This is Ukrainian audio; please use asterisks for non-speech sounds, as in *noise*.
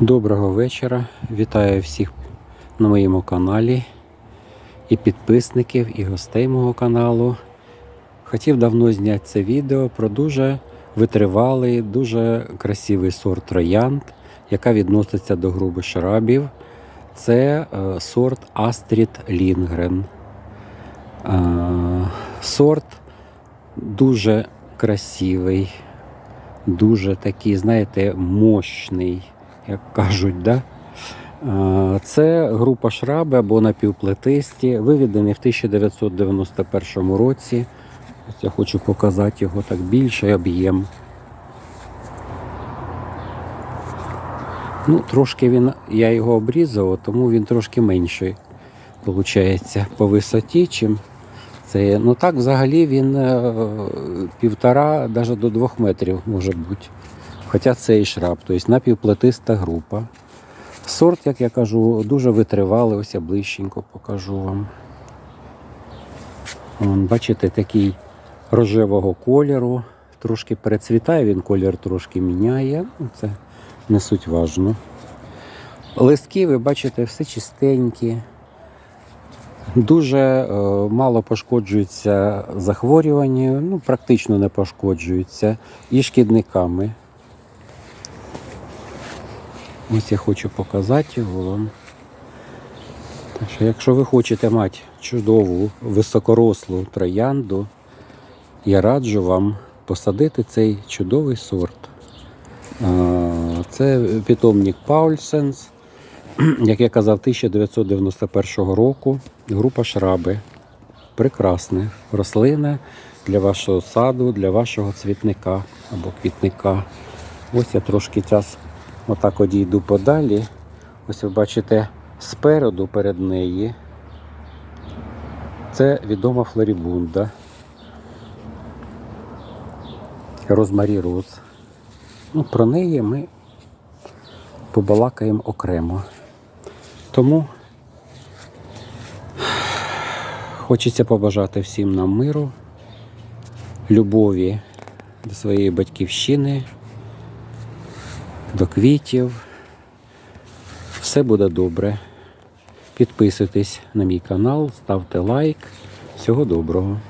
Доброго вечора. Вітаю всіх на моєму каналі і підписників, і гостей мого каналу. Хотів давно зняти це відео про дуже витривалий, дуже красивий сорт троянд, яка відноситься до грубих шарабів. Це е, сорт Астрід Лінгрен. Е, сорт дуже красивий, дуже такий, знаєте, мощний, як кажуть. Да? Це група шраби або напівплетисті, виведений в 1991 році. Ось я хочу показати його так більший об'єм. Ну, трошки він, я його обрізав, тому він трошки менший, виходить, по висоті, чим це. Ну так взагалі він е, півтора, навіть до двох метрів може бути. Хоча це і шраб, тобто напівплетиста група. Сорт, як я кажу, дуже витривалий, ось я ближченько покажу вам. Вон, бачите, такий рожевого кольору. Трошки перецвітає, він колір трошки міняє. Ну, Це не суть важно. Листки, ви бачите, все чистенькі. Дуже е, мало пошкоджуються захворювання, ну, практично не пошкоджуються і шкідниками. Ось я хочу показати його вам. Так що, якщо ви хочете мати чудову високорослу троянду, я раджу вам посадити цей чудовий сорт. Це питомник Паульсенс, *clears throat* як я казав, 1991 року. Група шраби. Прекрасна рослина для вашого саду, для вашого цвітника або квітника. Ось я трошки час отак одійду подалі. Ось ви бачите спереду перед неї. Це відома флорібунда. Розмарі роз. Ну, про неї ми побалакаємо окремо. Тому хочеться побажати всім нам миру, любові до своєї батьківщини, до квітів. Все буде добре. Підписуйтесь на мій канал, ставте лайк. Всього доброго.